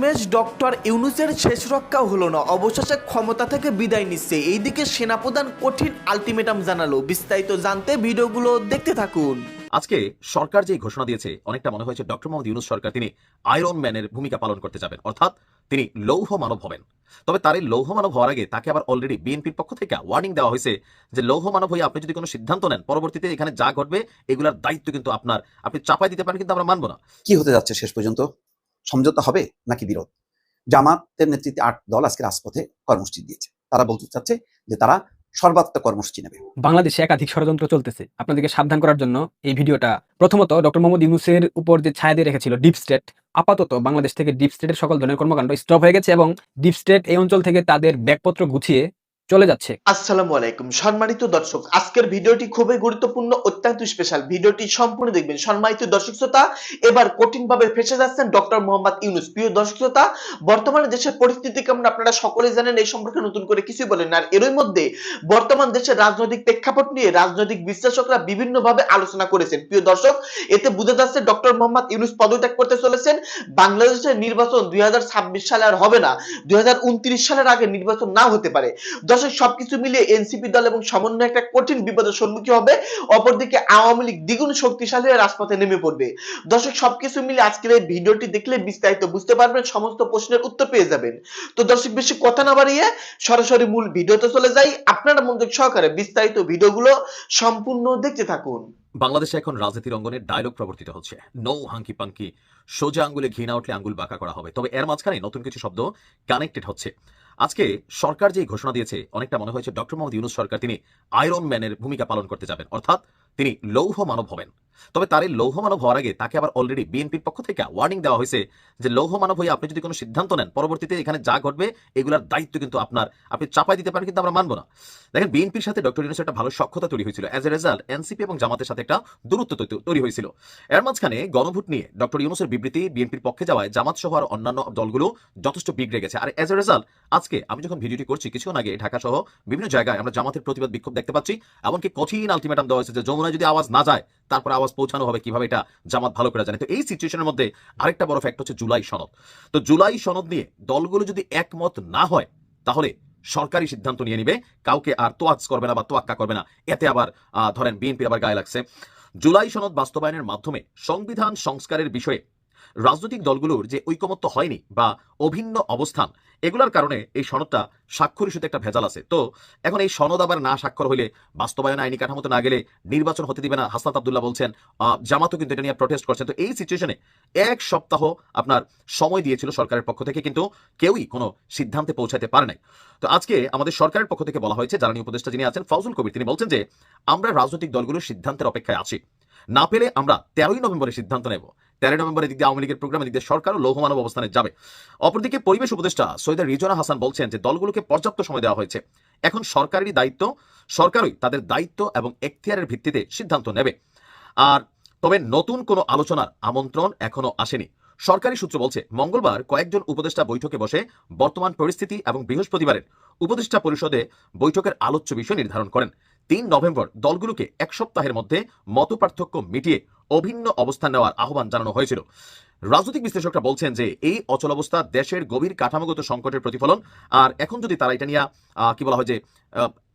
শেষমেশ ডক্টর ইউনুসের শেষ রক্ষাও হলো না। অবশেষে ক্ষমতা থেকে বিদায় নিচ্ছে। এইদিকে সেনাপ্রধান কঠিন আলটিমেটাম জানালো। বিস্তারিত জানতে ভিডিওগুলো দেখতে থাকুন। আজকে সরকার যে ঘোষণা দিয়েছে অনেকটা মনে হয়েছে ডক্টর মোহাম্মদ ইউনুস সরকার তিনি আয়রন ম্যানের ভূমিকা পালন করতে যাবেন। অর্থাৎ তিনি লৌহ মানব হবেন। তবে তার এই লৌহ মানব হওয়ার আগে তাকে আবার অলরেডি বিএনপির পক্ষ থেকে ওয়ার্নিং দেওয়া হয়েছে যে লৌহ মানব হয়ে আপনি যদি কোনো সিদ্ধান্ত নেন পরবর্তীতে এখানে যা ঘটবে এগুলার দায়িত্ব কিন্তু আপনার। আপনি চাপাই দিতে পারেন কিন্তু আমরা মানবো না। কি হতে যাচ্ছে শেষ পর্যন্ত? সমঝোতা হবে নাকি বিরোধ? জামাতের নেতৃত্বে আট দল আজকে রাজপথে কর্মসূচি দিয়েছে। তারা বলতে চাচ্ছে যে তারা সর্বাত্মক কর্মসূচি নেবে। বাংলাদেশে একাধিক ষড়যন্ত্র চলতেছে। আপনাদেরকে সাবধান করার জন্য এই ভিডিওটা প্রথমত ডক্টর মোহাম্মদ ইউনুসের উপর যে ছায়া দিয়ে রেখেছিল ডিপ স্টেট, আপাতত বাংলাদেশ থেকে ডিপ স্টেটের সকল ধরনের কর্মকাণ্ড স্টপ হয়ে গেছে এবং ডিপ স্টেট এই অঞ্চল থেকে তাদের ব্যাগপত্র গুছিয়ে চলে যাচ্ছে। আসসালামু আলাইকুম। সম্মানিত দর্শক, আজকের ভিডিওটি খুবই গুরুত্বপূর্ণ, অত্যন্ত স্পেশাল ভিডিওটি সম্পূর্ণ দেখবেন। সম্মানিত দর্শক শ্রোতা, এবার কঠিন ভাবে ফেসে যাচ্ছেন ডক্টর মোহাম্মদ ইউনুস। প্রিয় দর্শক শ্রোতা, বর্তমানে দেশের পরিস্থিতি কেমন আপনারা সকলে জানেন, এই সম্পর্কে নতুন করে কিছুই বলেন আর এরই মধ্যে বর্তমান দেশের রাজনৈতিক প্রেক্ষাপট নিয়ে রাজনৈতিক বিশ্লেষকরা বিভিন্ন ভাবে আলোচনা করেছেন। প্রিয় দর্শক, এতে বুঝে যাচ্ছে ডক্টর মোহাম্মদ ইউনুস পদত্যাগ করতে চলেছেন। বাংলাদেশের নির্বাচন দুই হাজার ছাব্বিশ সালে আর হবে না। দুই হাজার উনত্রিশ সালের আগে নির্বাচন না হতে পারে। দর্শক সবকিছু মিলিয়ে এনসিপি দল এবং সমন্বয় একটা কঠিন বিপদের সম্মুখীন হবে। অপরদিকে আওয়ামী লীগ দ্বিগুণ শক্তিশালী রাজপথে নেমে পড়বে। দর্শক, সবকিছু মিলে আজকের এই ভিডিওটি দেখলে বিস্তারিত বুঝতে পারবেন, সমস্ত প্রশ্নের উত্তর পেয়ে যাবেন। তো দর্শক, বেশি কথা না বাড়িয়ে সরাসরি মূল ভিডিওতে চলে যাই। আপনারা মনোযোগ সহকারে বিস্তারিত ভিডিওগুলো সম্পূর্ণ দেখতে থাকুন। বাংলাদেশে এখন রাজনীতির অঙ্গনে ডায়লগ প্রবর্তিত হচ্ছে। নো হাঙ্কি পাঙ্কি, সোজা আঙ্গুলে ঘি উঠলে আঙ্গুল বাঁকা করা হবে। তবে এর মাঝখানে নতুন কিছু শব্দ কানেক্টেড হচ্ছে। আজকে সরকার যে ঘোষণা দিয়েছে, অনেকটা মনে হয়েছে ডক্টর মোহাম্মদ ইউনুস সরকার তিনি আয়রন ম্যানের ভূমিকা পালন করতে যাবেন। অর্থাৎ তিনি লৌহ মানব হবেন। তবে তার এই লৌহ মানব হওয়ার আগে তাকে আবার অলরেডি বিএনপির পক্ষ থেকে ওয়ার্নিং দেওয়া হয়েছে যে লৌহ মানব হয়ে আপনি যদি কোনো সিদ্ধান্ত নেন, পরবর্তীতে এখানে যা ঘটবে এগুলার দায়িত্ব কিন্তু আপনার। আপনি চাপাই দিতে পারেন কিন্তু আমরা মানবো না। দেখেন বিএনপির সাথে ডক্টর ইউনুস একটা ভালো সক্ষতা তৈরি হয়েছিল। অ্যাজ এ রেজাল্ট এনসিপি এবং জামাতের সাথে একটা দূরত্ব তৈরি হয়েছিল। এর মাঝখানে গণভোট নিয়ে ডক্টর ইউনুসের বিবৃতি বিএনপির পক্ষে যাওয়ায় জামাত সহ আর অন্যান্য দলগুলো যথেষ্ট বিগড়ে গেছে। আর এজ এ রেজাল্ট আজকে আমি যখন ভিডিওটি করছি, কিছুক্ষণ আগে ঢাকা সহ বিভিন্ন জায়গায় আমরা জামাতের প্রতিবাদ বিক্ষোভ দেখতে পাচ্ছি। এমনকি কঠিন আলটিমেটাম দেওয়া হয়েছে যে যমুনায় যদি আওয়াজ না যায়, তারপর আওয়াজ পৌঁছানো হবে কীভাবে এটা জামাত ভালো করে জানে। তো এই সিচুয়েশনের মধ্যে আরেকটা বড় ফ্যাক্ট হচ্ছে জুলাই সনদ। তো জুলাই সনদ নিয়ে দলগুলো যদি একমত না হয়, তাহলে সরকারি সিদ্ধান্ত নিয়ে নিবে। কাউকে আর তোয়াজ করবে না বা তোয়াক্কা করবে না। এতে আবার ধরেন বিএনপির আবার গায়ে লাগছে। জুলাই সনদ বাস্তবায়নের মাধ্যমে সংবিধান সংস্কারের বিষয়ে রাজনৈতিক দলগুলোর যে ঐকমত্য হয়নি বা অভিন্ন অবস্থান এগুলোর কারণে এই সনদটা স্বাক্ষর ইস্যুতে একটা ভেজাল আছে। তো এখন এই সনদ আবার না স্বাক্ষর হইলে বাস্তবায়ন আইনি কাঠামোতে না গেলে নির্বাচন হতে দিবে না, হাসনাত আবদুল্লাহ বলছেন জামাতও কিন্তু এটা নিয়ে প্রটেস্ট করছেন তো এই সিচুয়েশনে এক সপ্তাহ আপনার সময় দিয়েছিল সরকারের পক্ষ থেকে, কিন্তু কেউই কোনো সিদ্ধান্তে পৌঁছাতে পারে নাই। তো আজকে আমাদের সরকারের পক্ষ থেকে বলা হয়েছে, জ্বালানি উপদেষ্টা যিনি আছেন ফজল কবির, তিনি বলছেন যে আমরা রাজনৈতিক দলগুলোর সিদ্ধান্তের অপেক্ষায় আছি। না পেলে আমরা তেরোই নভেম্বরে সিদ্ধান্ত নেব। তেরোই নভেম্বরের দিক দিয়ে আওয়ামী লীগের প্রোগ্রামের দিক দিয়ে সরকার ও লৌহমানব অবস্থানে যাবে। অপরদিকে পরিবেশ উপদেষ্টা সৈয়দ রিজওয়ানা হাসান বলছেন যে দলগুলোকে পর্যাপ্ত সময় দেওয়া হয়েছে। এখন সরকারেরই দায়িত্ব, সরকারই তাদের দায়িত্ব এবং এখতিয়ারের ভিত্তিতে সিদ্ধান্ত নেবে। আর তবে নতুন কোনো আলোচনার আমন্ত্রণ এখনও আসেনি। সরকারি সূত্র বলছে, মঙ্গলবার কয়েকজন উপদেষ্টা বৈঠকে বসে বর্তমান পরিস্থিতি এবং বৃহস্পতিবারের উপদেষ্টা পরিষদে বৈঠকের আলোচ্য বিষয় নির্ধারণ করেন। তিন নভেম্বর দলগুলোকে এক সপ্তাহের মধ্যে মত পার্থক্য মিটিয়ে অভিন্ন অবস্থান নেওয়ার আহ্বান জানানো হয়েছিল। রাজনৈতিক বিশ্লেষকরা বলছেন যে, এই অচলাবস্থা দেশের গভীর কাঠামোগত সংকটের প্রতিফলন, আর এখন যদি তারা এটা নিয়ে কি বলা হয় যে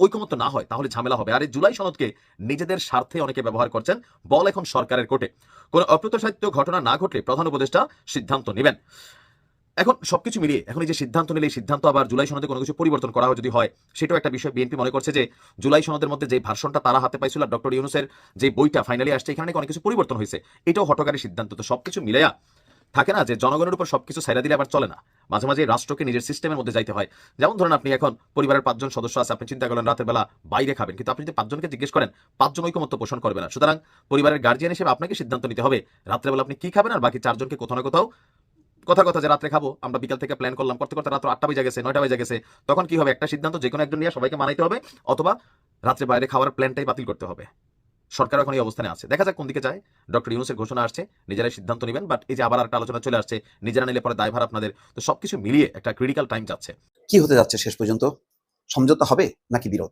ঐকমত্য না হয়, তাহলে ঝামেলা হবে। আর এই জুলাই সনদকে নিজেদের স্বার্থে অনেকে ব্যবহার করছেন বল এখন সরকারের কোর্টে কোনো অপ্রত্যাশিত ঘটনা না ঘটলে প্রধান উপদেষ্টা সিদ্ধান্ত নেবেন। এখন সবকিছু মিলিয়ে, এখন এই যে সিদ্ধান্ত নিলে সিদ্ধান্ত আবার জুলাই সনদে কোনো কিছু পরিবর্তন করা হয় যদি হয় সেটাও একটা বিষয় বিএনপি মনে করছে যে, জুলাই সনদের মধ্যে যে ভার্সনটা তারা হাতে পাইছিল, আর ডক্টর ইউনুসের যে বইটা ফাইনালি আসছে, এখানে অনেক কিছু পরিবর্তন হয়েছে। এটাও হটকারী সিদ্ধান্ত। তো সবকিছু মিলেয়া থাকে না যে জনগণের উপর সবকিছু ছাইরা দিলে আবার চলে না। মাঝে মাঝে রাষ্ট্রকে নিজের সিস্টেমের মধ্যে যাইতে হয়। যেমন ধরেন আপনি এখন পরিবারের পাঁচজন সদস্য আছে, আপনি চিন্তা করেন রাতের বেলা বাইরে খাবেন, কিন্তু আপনি যদি পাঁচজনকে জিজ্ঞেস করেন, পাঁচজন ঐকমত্য পোষণ করবে না। সুতরাং পরিবারের গার্জিয়ান হিসেবে আপনাকে সিদ্ধান্ত নিতে হবে, রাত্রেবেলা আপনি কি খাবেন, আর বাকি চারজনকে কোথাও না কোথাও কথা কথা যে রাত্রে খাব, আমরা বিকাল থেকে প্ল্যান করলাম, করতে করতে রাত্র আটটা বেজে গেছে, নয়টা বেজে গেছে। তখন কি হবে? একটা সিদ্ধান্ত যে কোনো একজন নিয়ে সবাইকে মানাইতে হবে, অথবা রাত্রে বাইরে খাওয়ার প্ল্যানটাই বাতিল করতে হবে। সরকার এখন এই অবস্থানে আছে। দেখা যাক কোন দিকে যায়। ডক্টর ইউনুসের ঘোষণা আসছে, নিজেরাই সিদ্ধান্ত নেবেন বাট এই যে আবার একটা আলোচনা চলে আসছে, নিজেরা নিলে পরে দায়ভার আপনাদের। তো সবকিছু মিলিয়ে একটা ক্রিটিক্যাল টাইম যাচ্ছে। কি হতে যাচ্ছে শেষ পর্যন্ত? সমঝোতা হবে নাকি বিরোধ?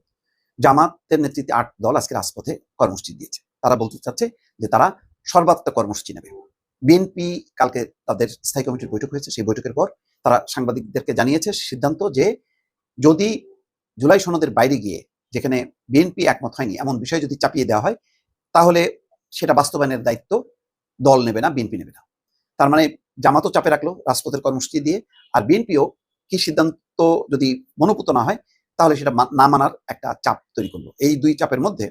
জামাতের নেতৃত্বে আট দল আজকে রাজপথে কর্মসূচি দিয়েছে। তারা বলতে চাচ্ছে যে তারা সর্বাত্মক কর্মসূচি নেবে। বিএনপি কালকে তাদের স্থায়ী কমিটির বৈঠক হয়েছে, সেই বৈঠকের পর তারা সাংবাদিকদেরকে জানিয়েছে সিদ্ধান্ত যে যদি জুলাই সনদের বাইরে গিয়ে যেখানে বিএনপি একমত হয়নি, এমন বিষয় যদি চাপিয়ে দেওয়া হয়, তাহলে সেটা বাস্তবায়নের দায়িত্ব দল নেবে না, বিএনপি নেবে না। তার মানে জামাতও চাপে রাখল রাজপথের কর্মসূচি দিয়ে, আর বিএনপিও কি সিদ্ধান্ত যদি মনোপুত না হয়, তাহলে সেটা না মানার একটা চাপ তৈরি করল। এই দুই চাপের মধ্যে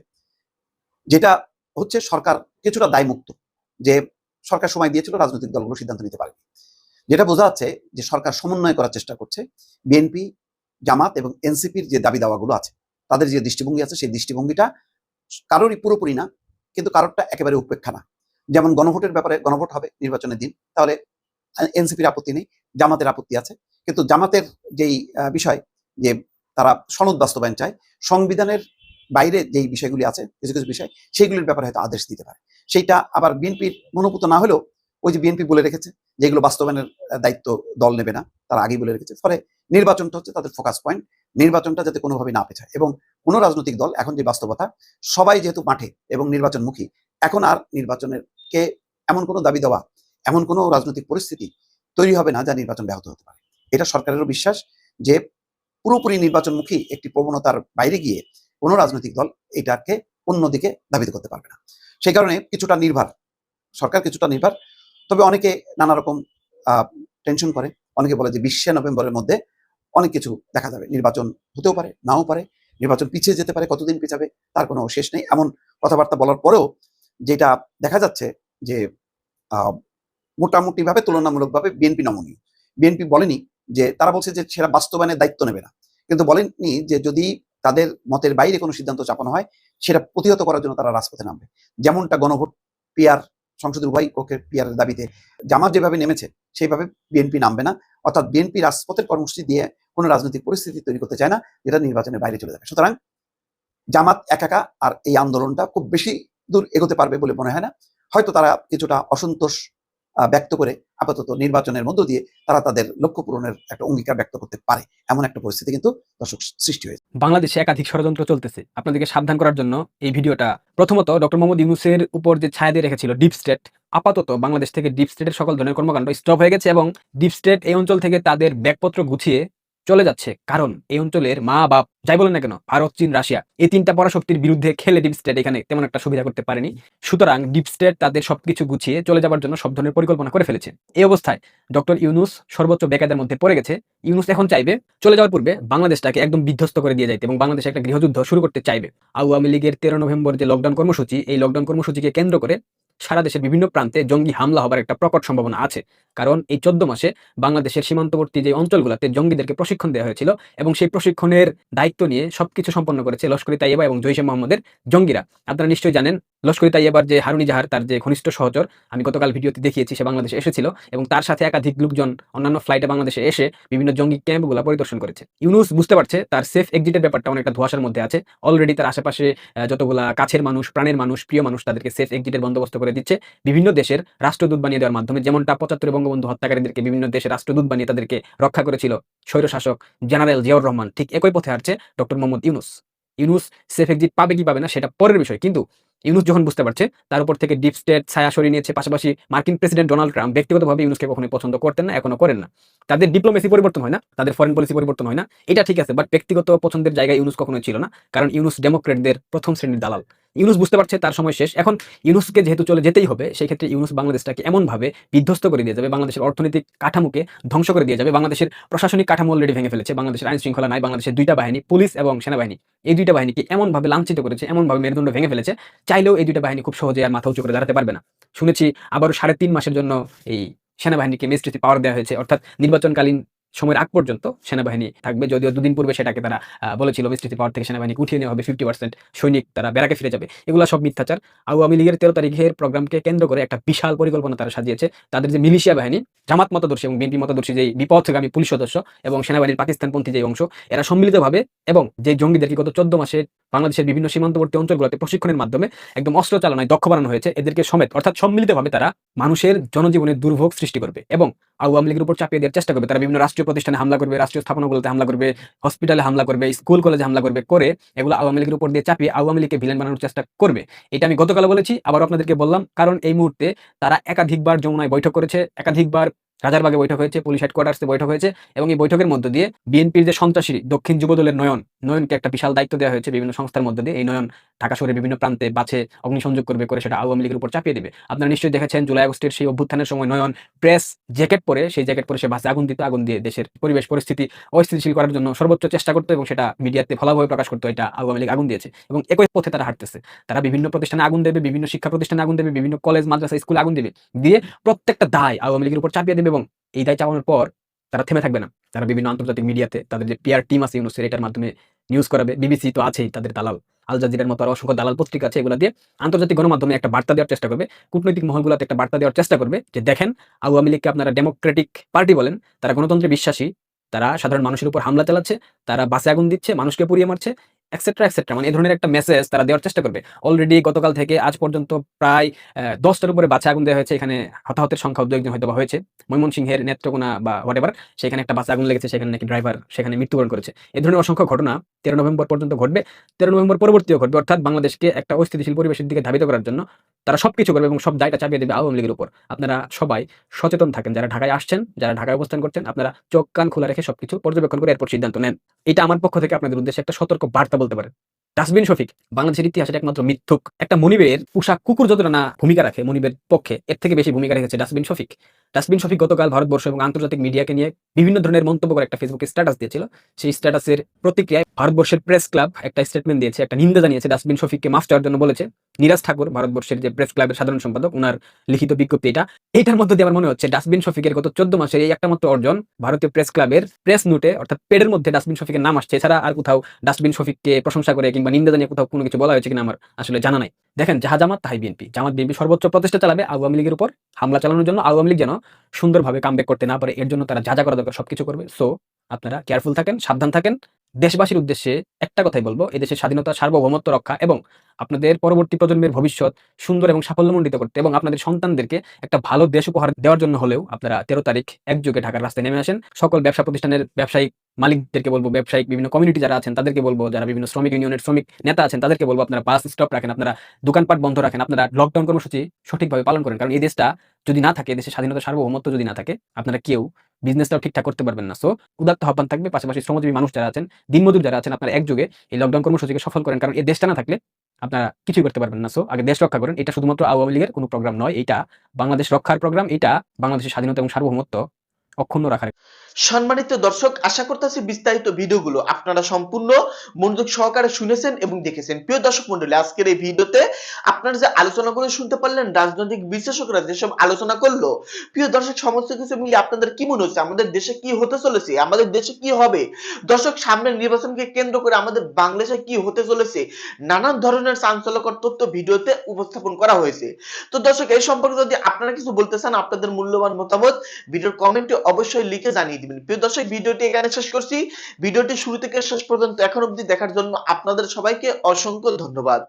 যেটা হচ্ছে সরকার কিছুটা দায়মুক্ত যে সরকার সময় দিয়েছিল, রাজনৈতিক দলগুলো সিদ্ধান্ত নিতে পারে যেটা বোঝা যাচ্ছে যে সরকার সমন্বয় করার চেষ্টা করছে, বিএনপি, জামাত এবং এনসিপির যে দাবি দাওয়াগুলো আছে, তাদের যে দৃষ্টিভঙ্গি আছে, সেই দৃষ্টিভঙ্গিটা কারোরই পুরোপুরি না, কিন্তু কারোরটা একেবারে উপেক্ষা না। যেমন গণভোটের ব্যাপারে গণভোট হবে নির্বাচনের দিন, তাহলে এনসিপির আপত্তি নেই, জামাতের আপত্তি আছে, কিন্তু জামাতের যেই বিষয় যে তারা সনদ বাস্তবায়ন চায়, সংবিধানের বাইরে যেই বিষয়গুলি আছে, কিছু কিছু বিষয়, সেইগুলির ব্যাপারে হয়তো আদেশ দিতে পারে। সেইটা আবার বিএনপির মনোভূত না হলেও ওই যে বিএনপি বলে রেখেছে যে এগুলো বাস্তবায়নের দায়িত্ব দল নেবে না, তারা আগেই বলে রেখেছে। ফলে নির্বাচনটা হচ্ছে তাদের ফোকাস পয়েন্ট নির্বাচনটা যাতে কোনোভাবে না পেছায়। এবং কোনো রাজনৈতিক দল, এখন যে বাস্তবতা, সবাই যেহেতু মাঠে এবং নির্বাচনমুখী, এখন আর নির্বাচনের কে এমন কোনো দাবি দেওয়া, এমন কোনো রাজনৈতিক পরিস্থিতি তৈরি হবে না যা নির্বাচন ব্যাহত হতে পারে। এটা সরকারেরও বিশ্বাস যে পুরোপুরি নির্বাচনমুখী একটি প্রবণতার বাইরে গিয়ে কোনো রাজনৈতিক দল এটাকে অন্যদিকে ধাবিত করতে পারবে না। সেই কারণে কিছুটা নির্ভর, সরকার কিছুটা নির্ভর। তবে অনেকে নানা রকম টেনশন করে। অনেকে বলে যে বিশে নভেম্বরের মধ্যে অনেক কিছু দেখা যাবে। নির্বাচন হতেও পারে, নাও পারে। নির্বাচন পিছিয়ে যেতে পারে, কতদিন পিছাবে, তার কোনো শেষ নেই। এমন কথাবার্তা বলার পরেও যেটা দেখা যাচ্ছে যে মোটামুটিভাবে তুলনামূলকভাবে বিএনপি নমনীয়। বিএনপি বলেনি যে, তারা বলছে যে সেটা বাস্তবায়নের দায়িত্ব নেবে না। কিন্তু বলেনি যে যদি তাদের মতের বাইরে কোনো সিদ্ধান্ত চাপানো হয়, সেটা প্রতিহত করার জন্য তারা রাজপথে নামবে। যেমনটা গণভোট পিয়ার সংসদের উভয় পক্ষের পিয়ারের দাবিতে জামাত যেভাবে নেমেছে, সেইভাবে বিএনপি নামবে না। অর্থাৎ বিএনপি রাজপথের কর্মসূচি দিয়ে কোনো রাজনৈতিক পরিস্থিতি তৈরি করতে চায় না, যেটা নির্বাচনের বাইরে চলে যাবে। সুতরাং জামাত একাকা আর এই আন্দোলনটা খুব বেশি দূর এগোতে পারবে বলে মনে হয় না। হয়তো তারা কিছুটা অসন্তোষ ব্যক্ত করে আপাতত নির্বাচনের মধ্য দিয়ে তারা তাদের লক্ষ্য পূরণের একটা অঙ্গীকার ব্যক্ত করতে পারে, এমন একটা পরিস্থিতি কিন্তু দর্শক সৃষ্টি হয়েছে। বাংলাদেশে একাধিক ষড়যন্ত্র চলতেছে। আপনাদেরকে সাবধান করার জন্য এই ভিডিওটা প্রথমত ডক্টর মোহাম্মদ ইউনুসের উপর যে ছায়া দিয়ে রেখেছিল ডিপ স্টেট, আপাতত বাংলাদেশ থেকে ডিপ স্টেটের সকল ধরনের কর্মকাণ্ড স্টপ হয়ে গেছে এবং ডিপ স্টেট এই অঞ্চল থেকে তাদের ব্যাগপত্র গুছিয়ে চলে যাচ্ছে। কারণ এই অঞ্চলের মা বাপ, যাই বলেন না কেন, ভারত, চীন, রাশিয়া, এই তিনটা পরাশক্তির বিরুদ্ধে খেলে ডিপ স্টেট এখানে তেমন একটা সুবিধা করতে পারেনি। সুতরাং ডিপ স্টেট তাদের সবকিছু গুছিয়ে চলে যাবার জন্য সব ধরনের পরিকল্পনা করে ফেলেছে। এই অবস্থায় ডক্টর ইউনুস সর্বোচ্চ বেকায়দার মধ্যে পড়ে গেছে। ইউনুস এখন চাইবে চলে যাওয়ার পূর্বে বাংলাদেশটাকে একদম বিধ্বস্ত করে দিয়ে যাইতে এবং বাংলাদেশে একটা গৃহযুদ্ধ শুরু করতে চাইবে। আওয়ামী লীগের তেরো নভেম্বর যে লকডাউন কর্মসূচি, এই লকডাউন কর্মসূচিকে কেন্দ্র করে সারা দেশের বিভিন্ন প্রান্তে জঙ্গি হামলা হবার একটা প্রকট সম্ভাবনা আছে। কারণ এই চোদ্দ মাসে বাংলাদেশের সীমান্তবর্তী যে অঞ্চলগুলোতে জঙ্গিদেরকে প্রশিক্ষণ দেওয়া হয়েছিল এবং সেই প্রশিক্ষণের দায়িত্ব নিয়ে সবকিছু সম্পন্ন করেছে লস্করি তাইয়েবা এবং জৈশে মোহাম্মদের জঙ্গিরা। আপনারা নিশ্চয়ই জানেন লস্করি তাইয়েবার যে হারুনি জাহার, তার যে ঘনিষ্ঠ সহচর, আমি গতকাল ভিডিওতে দেখিয়েছি, সে বাংলাদেশে এসেছিল এবং তার সাথে একাধিক লোকজন অন্যান্য ফ্লাইটে বাংলাদেশে এসে বিভিন্ন জঙ্গি ক্যাম্পগুলো পরিদর্শন করেছে। ইউনুস বুঝতে পারছে, তার সেফ এক্সিটের ব্যাপারটা অনেকটা ধোয়াশার মধ্যে আছে। অলরেডি তার আশেপাশে যতগুলা কাছের মানুষ, প্রাণের মানুষ, প্রিয় মানুষ তাদেরকে সেফ এক্সিটের বন্দোবস্ত করে দিচ্ছে। বিভিন্ন দেশের রাষ্ট্রদূত বানিয়ে দেওয়ার মাধ্যমে, যেমনটা পঁচাত্তরে বঙ্গবন্ধু হত্যাকারীদেরকে বিভিন্ন দেশের রাষ্ট্রদূত বানিয়ে তাদেরকে রক্ষা করেছিল। স্বৈরশাসক জেনারেল জিয়াউর রহমান ঠিক একই পথে হাঁটছে doctor Mohammad Yunus. Yunus safe exit পাবে কি পাবে না সেটা পরের বিষয়, কিন্তু ইউনুস যখন বুঝতে পারছে, তার উপর থেকে ডিপ স্টেট ছায়া সরিয়ে নিয়েছে, পাশাপাশি মার্কিন প্রেসিডেন্ট ডোনাল্ড ট্রাম্প ব্যক্তিগতভাবে ইউনুসকে কখনোই পছন্দ করতেন না, এখনও করেন না। তাদের ডিপ্লোমেসি পরিবর্তন হয় না, তাদের ফরেন পলিসি পরিবর্তন হয় না, এটা ঠিক আছে বাট ব্যক্তিগত পছন্দের জায়গায় ইউনুস কখনোই ছিল না, কারণ ইউনুস ডেমোক্রেটদের প্রথম শ্রেণির দালাল। ইউনুস বুঝতে পারছে তার সময় শেষ। এখন ইউনুসকে যেহেতু চলে যেতেই হবে, সেই ক্ষেত্রে ইউনুস বাংলাদেশটাকে এমনভাবে বিধ্বস্ত করে দিয়ে যাবে, বাংলাদেশের অর্থনৈতিক কাঠামোকে ধ্বংস করে দিয়ে যাবে। বাংলাদেশের প্রশাসনিক কাঠামো অলরেডি ভেঙে ফেলেছে, বাংলাদেশের আইন শৃঙ্খলা নাই, বাংলাদেশের দুইটা বাহিনী, পুলিশ এবং সেনাবাহিনী, এই দুইটা বাহিনীকে এমনভাবে লাঞ্ছিত করেছে, এমনভাবে মেরুদণ্ড ভেঙে ফেলেছে, চাইলেও এই দুইটা বাহিনী খুব সহজে আর মাথা উঁচু করে দাঁড়াতে পারবে না। শুনেছি আবারও সাড়ে তিন মাসের জন্য এই সেনাবাহিনীকে মেস্ট্রিতে পাওয়ার দেওয়া হয়েছে, অর্থাৎ নির্বাচনকালীন সময়ের আগ পর্যন্ত সেনাবাহিনী থাকবে। যদিও দুদিন পূর্বে সেটাকে তারা বলেছিল বিস্তৃতি পাওয়ার থেকে সেনাবাহিনী উঠিয়ে নেওয়া হবে ফিফটি পার্সেন্ট সৈনিক তারা ব্যারাকে ফিরে যাবে। এগুলো সব মিথ্যাচার। আওয়ামী লীগের তেরো তারিখের প্রোগ্রামকে কেন্দ্র করে একটা বিশাল পরিকল্পনা তারা সাজিয়েছে। তাদের যে মিলিশিয়া বাহিনী, জামাত মতদর্শী এবং বিএনপি মতদর্শী যেই বিপথগামী পুলিশ সদস্য এবং সেনাবাহিনীর পাকিস্তানপন্থী যে অংশ, এরা সম্মিলিতভাবে এবং যে জঙ্গিদেরকে গত চোদ্দ মাসে বাংলাদেশের বিভিন্ন সীমান্তবর্তী অঞ্চলগুলোতে প্রশিক্ষণের মাধ্যমে একদম অস্ত্র চালনায় দক্ষ বানানো হয়েছে, এদেরকে সমেত, অর্থাৎ সম্মিলিতভাবে তারা মানুষের জনজীবনে দুর্ভোগ সৃষ্টি করবে এবং আওয়ামী লীগের উপর চাপিয়ে দেওয়ার চেষ্টা করবে। তারা বিভিন্ন রাষ্ট্রীয় প্রতিষ্ঠানে হামলা করবে, রাষ্ট্রীয় স্থাপনাগুলোতে হামলা করবে হসপিটালে হামলা করবে স্কুল কলেজে হামলা করবে, করে এগুলো আওয়ামী লীগের উপর দিয়ে চাপিয়ে আওয়ামী লীগকে ভিলেন বানানোর চেষ্টা করবে। এটা আমি গতকাল বলেছি আবার আপনাদেরকে বললাম, কারণ এই মুহূর্তে তারা একাধিকবার যমুনায় বৈঠক করেছে, একাধিকবার রাজারবাগে বৈঠক হয়েছে, পুলিশ হেডকোয়ার্টার্সে বৈঠক হয়েছে এবং এই বৈঠকের মধ্য দিয়ে বিএনপির যে সন্ত্রাসী দক্ষিণ যুবদলের নয়ন, নয়নকে একটা বিশাল দায়িত্ব দেওয়া হয়েছে বিভিন্ন সংস্থার মধ্যে দিয়ে। এই নয়ন ঢাকা শহরের বিভিন্ন প্রান্তে বাছে, অগ্নিসংযোগ করবে করে সেটা আওয়ামী লীগের উপর চাপিয়ে দেবে। আপনারা নিশ্চয়ই দেখেছেন, জুলাই আগস্টের সেই অভ্যুত্থানের সময় নয়ন প্রেস জ্যাকেট পরে, সেই জ্যাকেট পরে সে বাসে আগুন দিত, আগুন দিয়ে দেশের পরিবেশ, পরিস্থিতি অস্থিতিশীল করার জন্য সর্বোচ্চ চেষ্টা করতো এবং সেটা মিডিয়াতে ফলাভাবে প্রকাশ করতো, এটা আওয়ামী লীগ আগুন দিয়েছে। এবং একই পথে তারা হাঁটতেছে। তারা বিভিন্ন প্রতিষ্ঠানে আগুন দেবে, বিভিন্ন শিক্ষা প্রতিষ্ঠানে আগুন দেবে, বিভিন্ন কলেজ মাদ্রাসা স্কুলে আগুন দেবে। দিয়ে প্রত্যেকটা দায় আওয়ামী লীগের উপর চাপিয়ে দেবে এবং এই দায় চাপানোর পর তারা থেমে থাকবে না। তারা বিভিন্ন আন্তর্জাতিক মিডিয়াতে তাদের যে পিআর টিম আছে ইউনুসের এটার মাধ্যমে নিউজ করাবে। বিবিসি তো আছেই তাদের দালাল। আল জাজিরার মতো আরও অসংখ্য দালাল পত্রিকা আছে, এগুলো দিয়ে আন্তর্জাতিক গণমাধ্যমে একটা বার্তা দেওয়ার চেষ্টা করবে। কূটনৈতিক মহলগুলোতে একটা বার্তা দেওয়ার চেষ্টা করবে যে, দেখেন, আওয়ামী লীগকে আপনারা ডেমোক্রেটিক পার্টি বলেন, তারা গণতন্ত্রে বিশ্বাসী, তারা সাধারণ মানুষের উপর হামলা চালাচ্ছে, তারা বাসে আগুন দিচ্ছে, মানুষকে পুড়িয়ে মারছে এক্সেট্রা এক্সেট্রা মানে এই ধরনের একটা মেসেজ তারা দেওয়ার চেষ্টা করবে। অলরেডি গতকাল থেকে আজ পর্যন্ত প্রায় দশটার উপরে বাচ্চা আগুন দেওয়া হয়েছে। এখানে হতাহতের সংখ্যা দু একজন হয়তো হয়েছে। ময়মনসিংহের নেত্রকোনা বা হোয়াট এভার সেখানে একটা বাসে আগুন লেগেছে, সেখানে নাকি ড্রাইভার সেখানে মৃত্যুবরণ করেছে। এই ধরনের অসংখ্য ঘটনা তেরো নভেম্বর পর্যন্ত ঘটবে। তেরো নভেম্বর পরবর্তীও ঘটবে। অর্থাৎ বাংলাদেশকে একটা অস্থিতিশীল পরিবেশের দিকে ধাবিত করার জন্য তারা সবকিছু করবে এবং সব দায়টা চাপিয়ে দেবে আওয়ামী লীগের উপর। আপনারা সবাই সচেতন থাকেন। যারা ঢাকায় আসছেন, যারা ঢাকায় অবস্থান করছেন, আপনারা চোখ কান খোলা রেখে সবকিছু পর্যবেক্ষণ করে এরপর সিদ্ধান্ত নেন। এটা আমার পক্ষ থেকে আপনাদের উদ্দেশ্যে একটা সতর্ক বার্তা বলতে পারে ডাস্টবিন শফিক, বাংলাদেশের ইতিহাসের একমাত্র মিথ্যুক, একটা মনিবের পোশাক কুকুর যতটা না ভূমিকা রাখে মনিবের পক্ষে, এর থেকে বেশি ভূমিকা রেখেছে ডাস্টবিন শফিক। ডাস্টবিন শফিক গতকাল ভারতবর্ষ এবং আন্তর্জাতিক মিডিয়াকে নিয়ে বিভিন্ন ধরনের মন্তব্য করে একটা ফেসবুকে স্ট্যাটাস দিয়েছিল। সেই স্ট্যাটাসের প্রতিক্রিয়ায় ভারতবর্ষের প্রেস ক্লাব একটা স্টেটমেন্ট দিয়েছে, একটা নিন্দা জানিয়েছে ডাস্টবিন শফিককে মাফ চাওয়ার জন্য বলেছে। নিরাজ ঠাকুর ভারতবর্ষের যে প্রেস ক্লাবের সাধারণ সম্পাদক ওনার লিখিত বিজ্ঞপ্তি এটা। এইটার মধ্যে দিয়ে আমার মনে হচ্ছে ডাস্টবিন শফিকের গত চোদ্দ মাসের এই একটা মাত্র অর্জন ভারতীয় প্রেস ক্লাবের প্রেস নোটে অর্থাৎ পেডের মধ্যে ডাস্টবিন শফিকের নাম আসছে, এছাড়া আর কোথাও ডাস্টবিন শফিককে প্রশংসা করে কিংবা নিন্দা জানিয়ে কোথাও কোনো কিছু বলা হয়েছে কিনা আমার আসলে জানা নাই। দেখেন যাহা জামাত তাহাই বিএনপি। জামাত বিএনপি সর্বোচ্চ প্রচেষ্টা চালাবে আওয়ামী লীগের উপর। হামলা চালানোর জন্য আওয়ামী লীগ যেন সুন্দরভাবে কামব্যাক করতে না পারে, এর জন্য তারা যা যা করা দরকার সব কিছু করবে। সো আপনারা কেয়ারফুল থাকেন, সাবধান থাকেন। দেশবাসীর উদ্দেশ্যে একটা কথাই বলব এদেশের স্বাধীনতা, সার্বভৌমত্ব রক্ষা এবং আপনাদের পরবর্তী প্রজন্মের ভবিষ্যৎ সুন্দর এবং সাফল্যমণ্ডিত করতে এবং আপনাদের সন্তানদেরকে একটা ভালো দেশ উপহার দেওয়ার জন্য হলেও আপনারা তেরো তারিখ একযোগে ঢাকার রাস্তায় নেমে আসেন। সকল ব্যবসা প্রতিষ্ঠানের ব্যবসায়িক মালিকদেরকে বলব, ব্যবসায়িক বিভিন্ন কমিউনিটি যারা আছেন তাদেরকে বলব, যারা বিভিন্ন শ্রমিক ইউনিয়নের শ্রমিক নেতা আছেন তাদেরকে বলব, আপনারা বাস স্টপ রাখেন, আপনারা দোকানপাট বন্ধ রাখেন, আপনারা লকডাউন কর্মসূচি সঠিকভাবে পালন করেন। কারণ এই দেশটা যদি না থাকে দেশের স্বাধীনতা, সার্বভৌমত্ব যদি না থাকে, আপনারা কেউ বিজনেসটাও ঠিকঠাক করতে পারবেন না। সো উদাত্ত আহ্বান থাকবে। পাশাপাশি শ্রমজীবী মানুষ যারা আছেন, দিনমজুর যারা আছেন, আপনারা একযোগে এই লকডাউন কর্মসূচিকে সফল করেন। কারণ এই দেশটা না থাকলে আপনারা কিছুই করতে পারবেন না। সো আগে দেশ রক্ষা করেন। এটা শুধুমাত্র আওয়ামী লীগের কোনো প্রোগ্রাম নয়। এটা বাংলাদেশ রক্ষার প্রোগ্রাম এটা বাংলাদেশের স্বাধীনতা এবং সার্বভৌমত্ব অক্ষুণ্ণ রাখার সম্মানিত দর্শক, আশা করতেছি বিস্তারিত ভিডিওগুলো আপনারা সম্পূর্ণ মনোযোগ সহকারে শুনেছেন এবং দেখেছেন। প্রিয় দর্শক মন্ডলী আজকের এই ভিডিওতে আপনারা যে আলোচনাগুলো শুনতে পারলেন, রাজনৈতিক বিশ্লেষকরা যেসব আলোচনা করল, প্রিয় দর্শক, সমস্ত কিছু মিলিয়ে আপনাদের কি মনে হচ্ছে? আমাদের দেশে কি হতে চলেছে? আমাদের দেশে কি হবে? দর্শক, সামনের নির্বাচনকে কেন্দ্র করে আমাদের বাংলাদেশে কি হতে চলেছে? নানান ধরনের চাঞ্চল্যকর তথ্য ভিডিওতে উপস্থাপন করা হয়েছে। তো দর্শক, এই সম্পর্কে যদি আপনারা কিছু বলতে চান, আপনাদের মূল্যবান মতামত ভিডিওর কমেন্টে অবশ্যই লিখে জানিয়ে দিবেন। প্রিয় দর্শক, ভিডিওটি এখানে শেষ করছি। ভিডিওটি শুরু থেকে শেষ পর্যন্ত এখন অবধি দেখার জন্য আপনাদের সবাইকে অসংখ্য ধন্যবাদ।